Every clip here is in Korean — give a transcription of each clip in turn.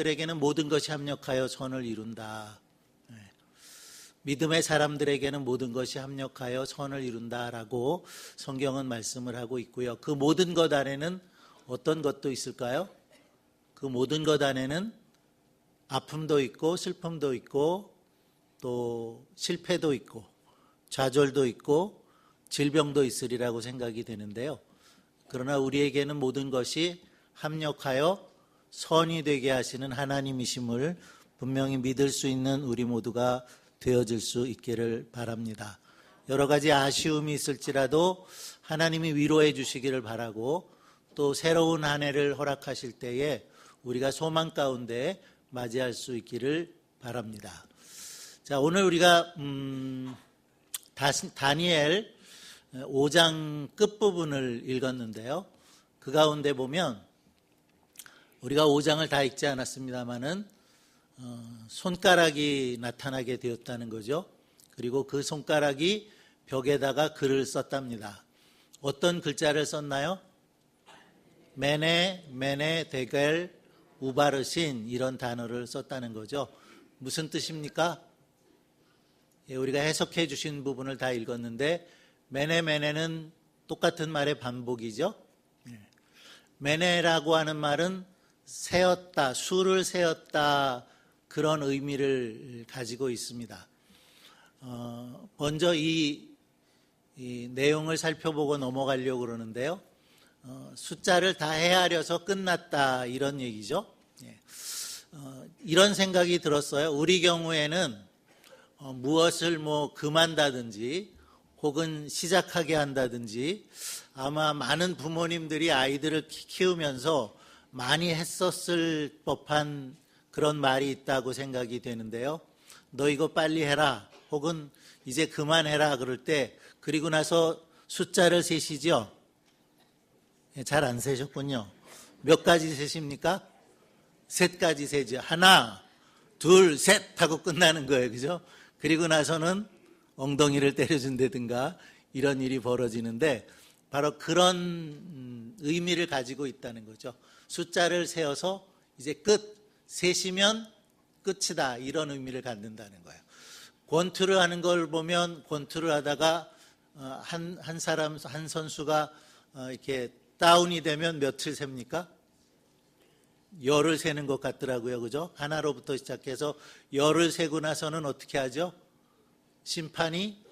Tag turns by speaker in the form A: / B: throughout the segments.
A: 들에게는 모든 것이 합력하여 선을 이룬다. 네. 믿음의 사람들에게는 모든 것이 합력하여 선을 이룬다라고 성경은 말씀을 하고 있고요. 그 모든 것 안에는 어떤 것도 있을까요? 그 모든 것 안에는 아픔도 있고 슬픔도 있고 또 실패도 있고 좌절도 있고 질병도 있으리라고 생각이 되는데요. 그러나 우리에게는 모든 것이 합력하여 선이 되게 하시는 하나님이심을 분명히 믿을 수 있는 우리 모두가 되어질 수 있기를 바랍니다. 여러 가지 아쉬움이 있을지라도 하나님이 위로해 주시기를 바라고 또 새로운 한 해를 허락하실 때에 우리가 소망 가운데 맞이할 수 있기를 바랍니다. 자, 오늘 우리가 음, 다니엘 5장 끝부분을 읽었는데요. 그 가운데 보면 우리가 5장을 다 읽지 않았습니다만은 어, 손가락이 나타나게 되었다는 거죠. 그리고 그 손가락이 벽에다가 글을 썼답니다. 어떤 글자를 썼나요? 메네, 메네, 데겔, 우바르신 이런 단어를 썼다는 거죠. 무슨 뜻입니까? 예, 우리가 해석해 주신 부분을 다 읽었는데 메네 메네는 똑같은 말의 반복이죠. 예. 메네라고 하는 말은 세었다, 수를 세었다 그런 의미를 가지고 있습니다. 어, 먼저 이, 이, 내용을 살펴보고 넘어가려고 그러는데요. 어, 숫자를 다 헤아려서 끝났다 이런 얘기죠. 예. 어, 이런 생각이 들었어요. 우리 경우에는 어, 무엇을 뭐 금한다든지 혹은 시작하게 한다든지 아마 많은 부모님들이 아이들을 키우면서 많이 했었을 법한 그런 말이 있다고 생각이 되는데요. 너 이거 빨리 해라 혹은 이제 그만해라 그럴 때 그리고 나서 숫자를 세시죠. 예, 잘안 세셨군요. 몇 가지 세십니까? 셋 가지 세죠. 하나, 둘, 셋 하고 끝나는 거예요. 그죠? 그리고 나서는 엉덩이를 때려준다든가 이런 일이 벌어지는데 바로 그런 음, 의미를 가지고 있다는 거죠. 숫자를 세어서 이제 끝, 세시면 끝이다. 이런 의미를 갖는다는 거예요. 권투를 하는 걸 보면 권투를 하다가 어, 한, 한 사람, 한 선수가 어, 이렇게 다운이 되면 며칠 셉니까? 열을 세는 것 같더라고요. 그죠? 하나로부터 시작해서 열을 세고 나서는 어떻게 하죠? 심판이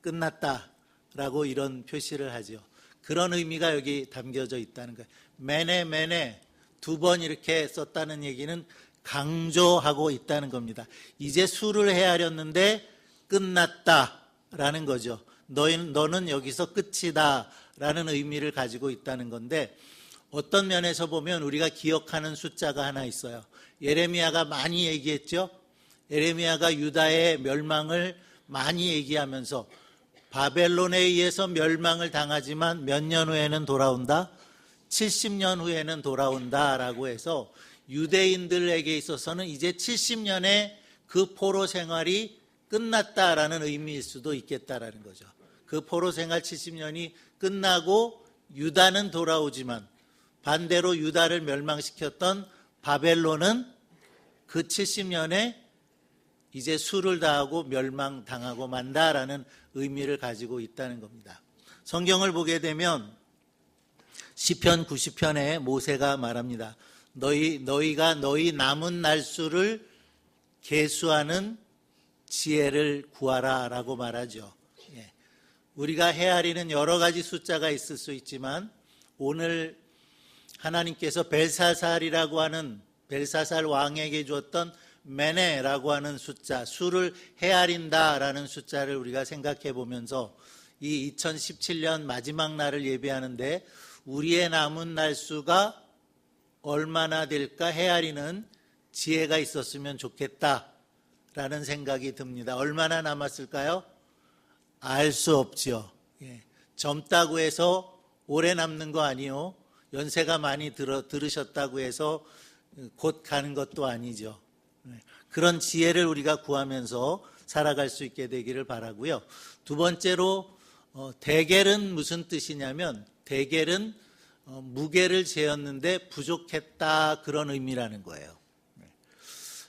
A: 끝났다라고 이런 표시를 하죠. 그런 의미가 여기 담겨져 있다는 거예요. 매네 매네 두 번 이렇게 썼다는 얘기는 강조하고 있다는 겁니다. 이제 수를 헤아렸는데 끝났다라는 거죠. 너희는, 너는 여기서 끝이다라는 의미를 가지고 있다는 건데 어떤 면에서 보면 우리가 기억하는 숫자가 하나 있어요. 예레미야가 많이 얘기했죠. 예레미야가 유다의 멸망을 많이 얘기하면서 바벨론에 의해서 멸망을 당하지만 몇 년 후에는 돌아온다? 70년 후에는 돌아온다라고 해서 유대인들에게 있어서는 이제 70년의 그 포로 생활이 끝났다라는 의미일 수도 있겠다라는 거죠. 그 포로 생활 70년이 끝나고 유다는 돌아오지만 반대로 유다를 멸망시켰던 바벨론은 그 70년에 이제 수를 다하고 멸망당하고 만다라는 의미를 가지고 있다는 겁니다. 성경을 보게 되면 시편 90편에 모세가 말합니다. 너희 너희가 너희 남은 날수를 계수하는 지혜를 구하라라고 말하죠. 예. 우리가 헤아리는 여러 가지 숫자가 있을 수 있지만 오늘 하나님께서 벨사살이라고 하는 벨사살 왕에게 주었던 메네라고 하는 숫자, 수를 헤아린다라는 숫자를 우리가 생각해 보면서 이 2017년 마지막 날을 예배하는데 우리의 남은 날수가 얼마나 될까 헤아리는 지혜가 있었으면 좋겠다라는 생각이 듭니다. 얼마나 남았을까요? 알 수 없죠. 예. 젊다고 해서 오래 남는 거 아니요. 연세가 많이 들어, 들으셨다고 해서 곧 가는 것도 아니죠. 네. 그런 지혜를 우리가 구하면서 살아갈 수 있게 되기를 바라고요. 두 번째로 어, 대결은 무슨 뜻이냐면 대결은 어, 무게를 재었는데 부족했다 그런 의미라는 거예요. 네.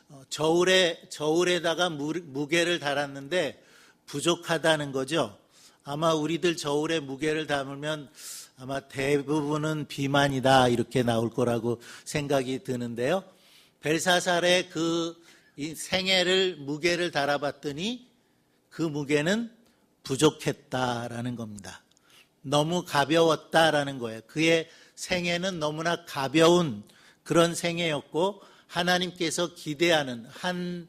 A: 어, 저울에 저울에다가 무, 무게를 달았는데 부족하다는 거죠. 아마 우리들 저울에 무게를 담으면 아마 대부분은 비만이다 이렇게 나올 거라고 생각이 드는데요. 벨사살의 그이 생애를 무게를 달아봤더니 그 무게는 부족했다라는 겁니다. 너무 가벼웠다라는 거예요. 그의 생애는 너무나 가벼운 그런 생애였고 하나님께서 기대하는 한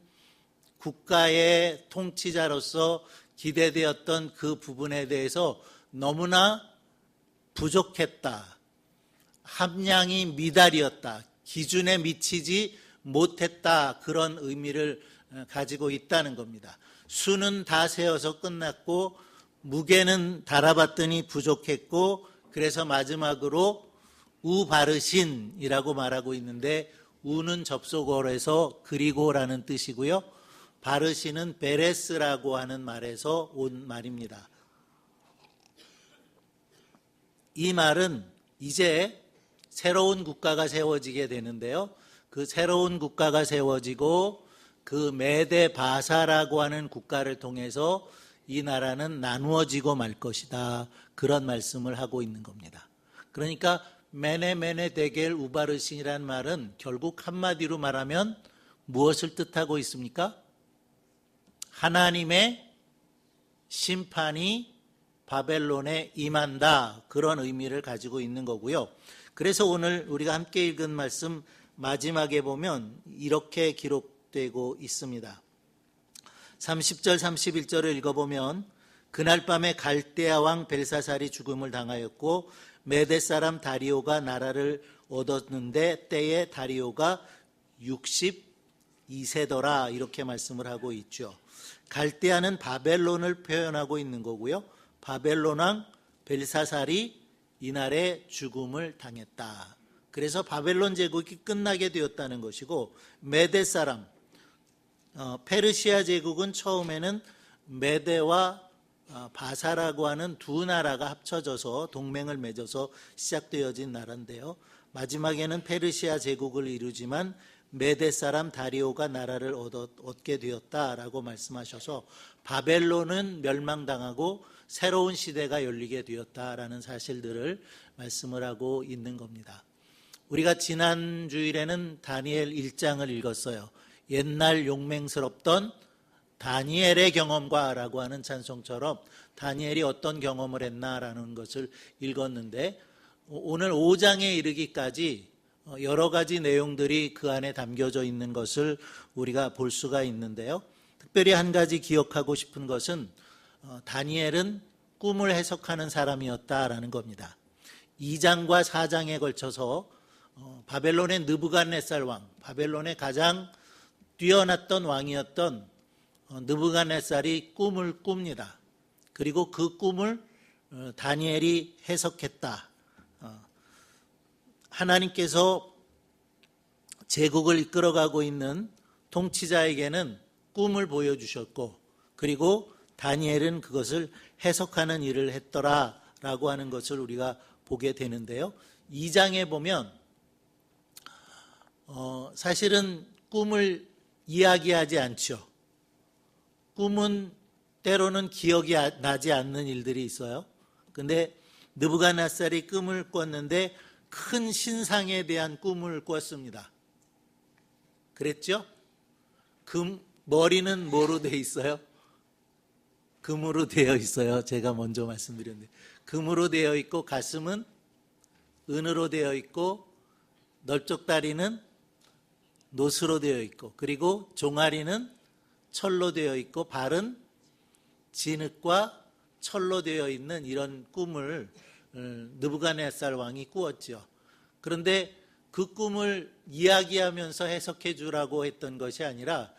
A: 국가의 통치자로서 기대되었던 그 부분에 대해서 너무나 부족했다. 함량이 미달이었다. 기준에 미치지 못했다. 그런 의미를 어, 가지고 있다는 겁니다. 수는 다 세어서 끝났고 무게는 달아봤더니 부족했고 그래서 마지막으로 우바르신이라고 말하고 있는데 우는 접속어에서 그리고라는 뜻이고요. 바르신은 베레스라고 하는 말에서 온 말입니다. 이 말은 이제 새로운 국가가 세워지게 되는데요. 그 새로운 국가가 세워지고 그 메데 바사라고 하는 국가를 통해서 이 나라는 나누어지고 말 것이다. 그런 말씀을 하고 있는 겁니다. 그러니까 메네메네 데겔 우바르신이란 말은 결국 한마디로 말하면 무엇을 뜻하고 있습니까? 하나님의 심판이 바벨론에 임한다. 그런 의미를 가지고 있는 거고요. 그래서 오늘 우리가 함께 읽은 말씀 마지막에 보면 이렇게 기록되고 있습니다. 30절 31절을 읽어보면 그날 밤에 갈대아 왕 벨사살이 죽음을 당하였고 메대 사람 다리오가 나라를 얻었는데 때에 다리오가 62세더라 이렇게 말씀을 하고 있죠. 갈대아는 바벨론을 표현하고 있는 거고요. 바벨론 왕 벨사살이 이날에 죽음을 당했다. 그래서 바벨론 제국이 끝나게 되었다는 것이고 메대 사람 어, 페르시아 제국은 처음에는 메대와 어, 바사라고 하는 두 나라가 합쳐져서 동맹을 맺어서 시작되어진 나라인데요. 마지막에는 페르시아 제국을 이루지만 메대 사람 다리오가 나라를 얻었, 얻게 되었다라고 말씀하셔서 바벨론은 멸망당하고 새로운 시대가 열리게 되었다라는 사실들을 말씀을 하고 있는 겁니다. 우리가 지난 주일에는 다니엘 1장을 읽었어요. 옛날 용맹스럽던 다니엘의 경험과라고 하는 찬송처럼 다니엘이 어떤 경험을 했나라는 것을 읽었는데 오늘 5장에 이르기까지 여러 가지 내용들이 그 안에 담겨져 있는 것을 우리가 볼 수가 있는데요. 특별히 한 가지 기억하고 싶은 것은 어, 다니엘은 꿈을 해석하는 사람이었다라는 겁니다. 2장과 4장에 걸쳐서 어, 바벨론의 느부갓네살 왕, 바벨론의 가장 뛰어났던 왕이었던 어, 느부갓네살이 꿈을 꿉니다. 그리고 그 꿈을 어, 다니엘이 해석했다. 하나님께서 제국을 이끌어가고 있는 통치자에게는 꿈을 보여주셨고, 그리고 다니엘은 그것을 해석하는 일을 했더라라고 하는 것을 우리가 보게 되는데요. 2장에 보면 어, 사실은 꿈을 이야기하지 않죠. 꿈은 때로는 기억이 아, 나지 않는 일들이 있어요. 근데 느부갓네살이 꿈을 꿨는데 큰 신상에 대한 꿈을 꿨습니다. 그랬죠? 금 머리는 뭐로 돼 있어요? 금으로 되어 있어요. 제가 먼저 말씀드렸는데 금으로 되어 있고 가슴은 은으로 되어 있고 널쩍다리는 노스로 되어 있고 그리고 종아리는 철로 되어 있고 발은 진흙과 철로 되어 있는 이런 꿈을 어, 느부갓네살 왕이 꾸었죠. 그런데 그 꿈을 이야기하면서 해석해 주라고 했던 것이 아니라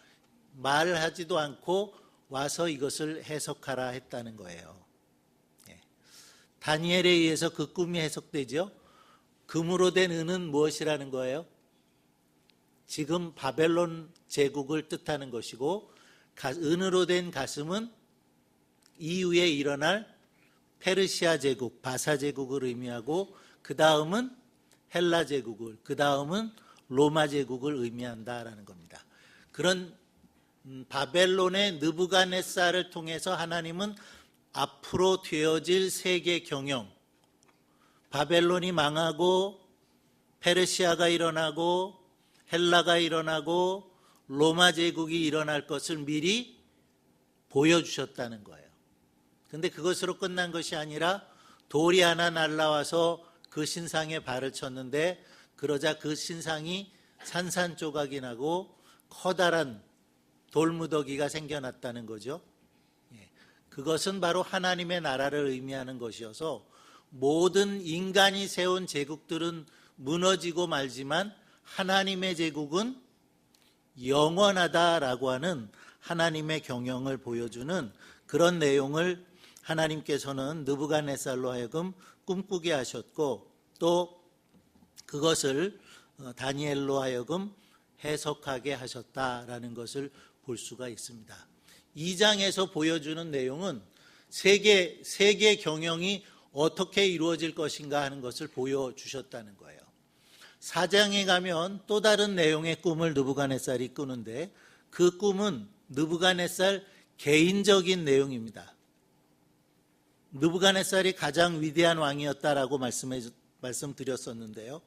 A: 말하지도 않고 와서 이것을 해석하라 했다는 거예요. 예. 다니엘에 의해서 그 꿈이 해석되죠. 금으로 된 은은 무엇이라는 거예요? 지금 바벨론 제국을 뜻하는 것이고 은으로 된 가슴은 이후에 일어날 페르시아 제국, 바사 제국을 의미하고 그 다음은 헬라 제국을, 그 다음은 로마 제국을 의미한다라는 겁니다. 그런 음, 바벨론의 느부갓네살을 통해서 하나님은 앞으로 되어질 세계 경영, 바벨론이 망하고 페르시아가 일어나고 헬라가 일어나고 로마 제국이 일어날 것을 미리 보여주셨다는 거예요. 근데 그것으로 끝난 것이 아니라 돌이 하나 날라와서 그 신상에 발을 쳤는데 그러자 그 신상이 산산조각이 나고 커다란 돌무더기가 생겨났다는 거죠. 예. 그것은 바로 하나님의 나라를 의미하는 것이어서 모든 인간이 세운 제국들은 무너지고 말지만 하나님의 제국은 영원하다라고 하는 하나님의 경영을 보여주는 그런 내용을 하나님께서는 느부갓네살로 하여금 꿈꾸게 하셨고 또 그것을 어, 다니엘로 하여금 해석하게 하셨다라는 것을 볼 수가 있습니다. 2장에서 보여주는 내용은 세계 세계 경영이 어떻게 이루어질 것인가 하는 것을 보여주셨다는 거예요. 4장에 가면 또 다른 내용의 꿈을 느부갓네살이 꾸는데 그 꿈은 느부갓네살 개인적인 내용입니다. 느부갓네살이 가장 위대한 왕이었다라고 말씀해 말씀드렸었는데요.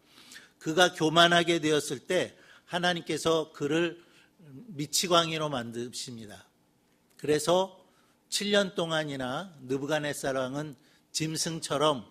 A: 그가 교만하게 되었을 때 하나님께서 그를 미치광이로 만드십니다. 그래서 7년 동안이나 느부갓네살 왕은 짐승처럼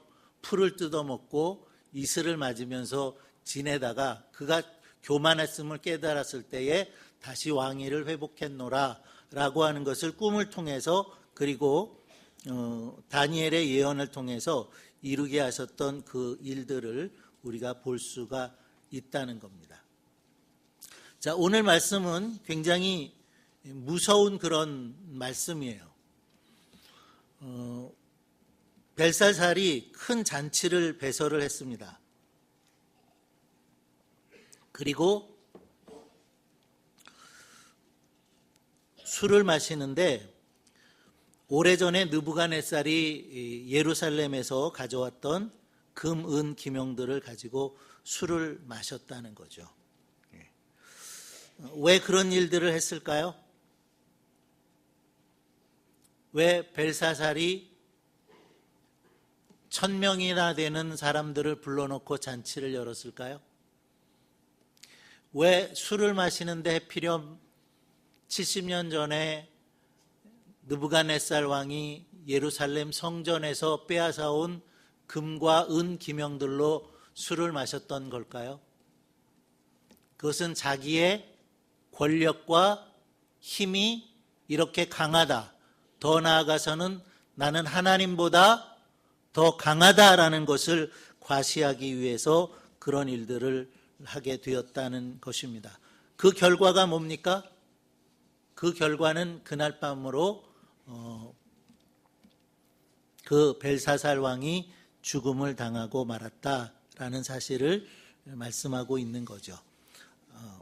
A: 풀을 뜯어먹고 이슬을 맞으면서 지내다가 그가 교만했음을 깨달았을 때에 다시 왕위를 회복했노라 라고 하는 것을 꿈을 통해서 그리고 어, 다니엘의 예언을 통해서 이루게 하셨던 그 일들을 우리가 볼 수가 있다는 겁니다. 자, 오늘 말씀은 굉장히 무서운 그런 말씀이에요. 어, 벨살살이 큰 잔치를 배설을 했습니다. 그리고 술을 마시는데 오래전에 느부갓네살이 예루살렘에서 가져왔던 금, 은, 기명들을 가지고 술을 마셨다는 거죠. 예. 왜 그런 일들을 했을까요? 왜 벨사살이 천 명이나 되는 사람들을 불러놓고 잔치를 열었을까요? 왜 술을 마시는데 필요 70년 전에 느부갓네살 왕이 예루살렘 성전에서 빼앗아온 금과 은 기명들로 술을 마셨던 걸까요? 그것은 자기의 권력과 힘이 이렇게 강하다. 더 나아가서는 나는 하나님보다 더 강하다라는 것을 과시하기 위해서 그런 일들을 하게 되었다는 것입니다. 그 결과가 뭡니까? 그 결과는 그날 밤으로 어, 그 벨사살 왕이 죽음을 당하고 말았다라는 사실을 말씀하고 있는 거죠. 어,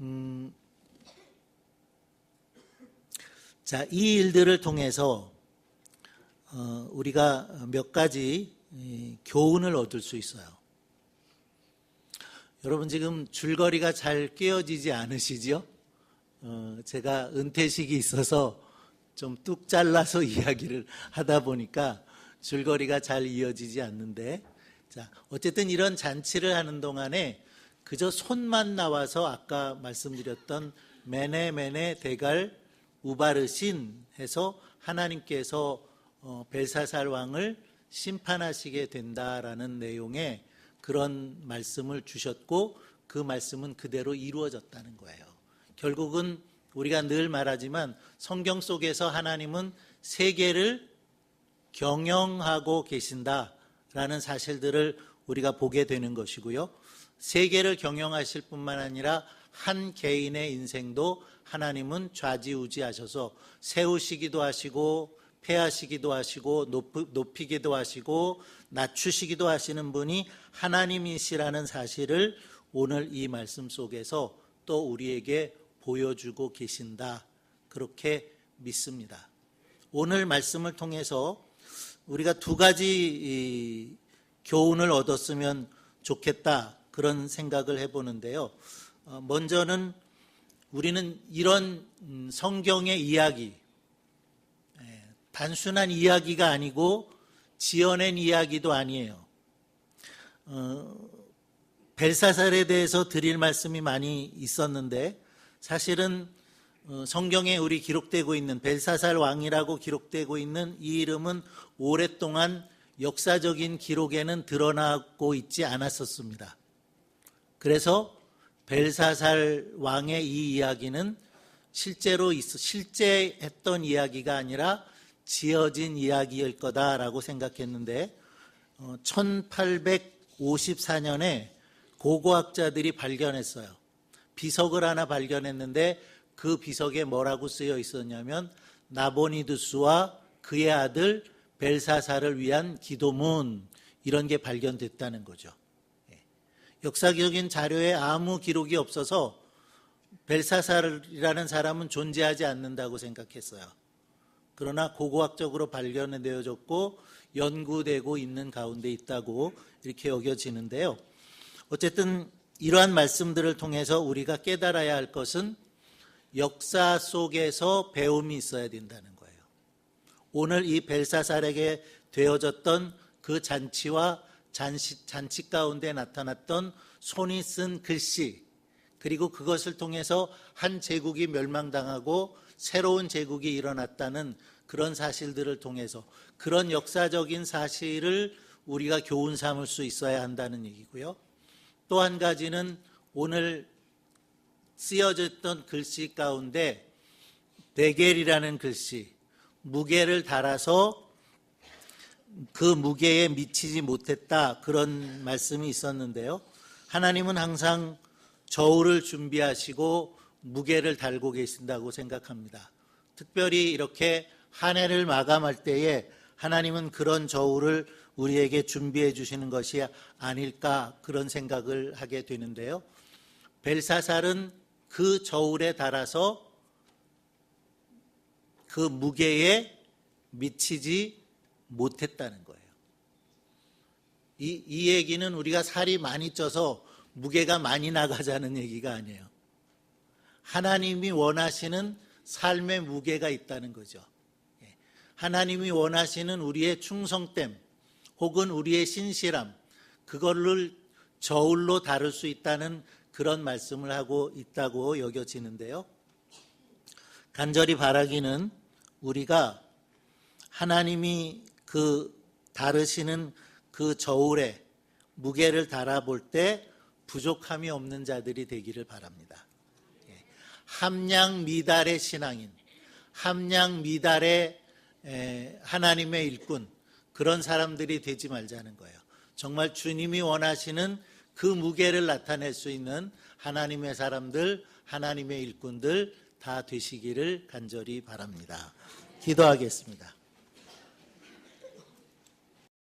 A: 음, 자, 이 일들을 통해서 어, 우리가 몇 가지 교훈을 얻을 수 있어요. 여러분 지금 줄거리가 잘 끼어지지 않으시죠? 어, 제가 은퇴식이 있어서 좀 뚝 잘라서 이야기를 하다 보니까 줄거리가 잘 이어지지 않는데, 자, 어쨌든 이런 잔치를 하는 동안에 그저 손만 나와서 아까 말씀드렸던 메네메네 대갈 우바르신 해서 하나님께서 어, 벨사살 왕을 심판하시게 된다라는 내용의 그런 말씀을 주셨고 그 말씀은 그대로 이루어졌다는 거예요. 결국은 우리가 늘 말하지만 성경 속에서 하나님은 세계를 경영하고 계신다라는 사실들을 우리가 보게 되는 것이고요. 세계를 경영하실 뿐만 아니라 한 개인의 인생도 하나님은 좌지우지하셔서 세우시기도 하시고 폐하시기도 하시고 높이, 기도 하시고 낮추시기도 하시는 분이 하나님이시라는 사실을 오늘 이 말씀 속에서 또 우리에게 보여주고 계신다. 그렇게 믿습니다. 오늘 말씀을 통해서 우리가 두 가지 교훈을 얻었으면 좋겠다. 그런 생각을 해보는데요. 어, 먼저는 우리는 이런 음, 성경의 이야기, 예, 단순한 이야기가 아니고 지어낸 이야기도 아니에요. 어, 벨사살에 대해서 드릴 말씀이 많이 있었는데 사실은 어, 성경에 우리 기록되고 있는 벨사살 왕이라고 기록되고 있는 이 이름은 오랫동안 역사적인 기록에는 드러나고 있지 않았었습니다. 그래서 벨사살 왕의 이 이야기는 실제로 있, 실제 했던 이야기가 아니라 지어진 이야기일 거다라고 생각했는데 1854년에 고고학자들이 발견했어요. 비석을 하나 발견했는데 그 비석에 뭐라고 쓰여 있었냐면 나보니두스와 그의 아들 벨사사를 위한 기도문 이런 게 발견됐다는 거죠. 예. 역사적인 자료에 아무 기록이 없어서 벨사사이라는 사람은 존재하지 않는다고 생각했어요. 그러나 고고학적으로 발견되어졌고 연구되고 있는 가운데 있다고 이렇게 여겨지는데요. 어쨌든 이러한 말씀들을 통해서 우리가 깨달아야 할 것은 역사 속에서 배움이 있어야 된다는 거예요. 오늘 이 벨사살에게 되어졌던 그 잔치와 잔치, 잔치 가운데 나타났던 손이 쓴 글씨, 그리고 그것을 통해서 한 제국이 멸망당하고 새로운 제국이 일어났다는 그런 사실들을 통해서 그런 역사적인 사실을 우리가 교훈 삼을 수 있어야 한다는 얘기고요. 또 한 가지는 오늘 쓰여졌던 글씨 가운데 베겔이라는 글씨, 무게를 달아서 그 무게에 미치지 못했다 그런 말씀이 있었는데요. 하나님은 항상 저울을 준비하시고 무게를 달고 계신다고 생각합니다. 특별히 이렇게 한 해를 마감할 때에 하나님은 그런 저울을 우리에게 준비해 주시는 것이 아닐까 그런 생각을 하게 되는데요. 벨사살은 그 저울에 달아서 그 무게에 미치지 못했다는 거예요. 이, 이 얘기는 우리가 살이 많이 쪄서 무게가 많이 나가자는 얘기가 아니에요. 하나님이 원하시는 삶의 무게가 있다는 거죠. 예. 하나님이 원하시는 우리의 충성됨 혹은 우리의 신실함 그거를 저울로 다룰 수 있다는 그런 말씀을 하고 있다고 여겨지는데요. 간절히 바라기는 우리가 하나님이 그 다르시는 그 저울에 무게를 달아볼 때 부족함이 없는 자들이 되기를 바랍니다. 예. 함량 미달의 신앙인, 함량 미달의 하나님의 일꾼, 그런 사람들이 되지 말자는 거예요. 정말 주님이 원하시는 그 무게를 나타낼 수 있는 하나님의 사람들, 하나님의 일꾼들 다 되시기를 간절히 바랍니다. 기도하겠습니다.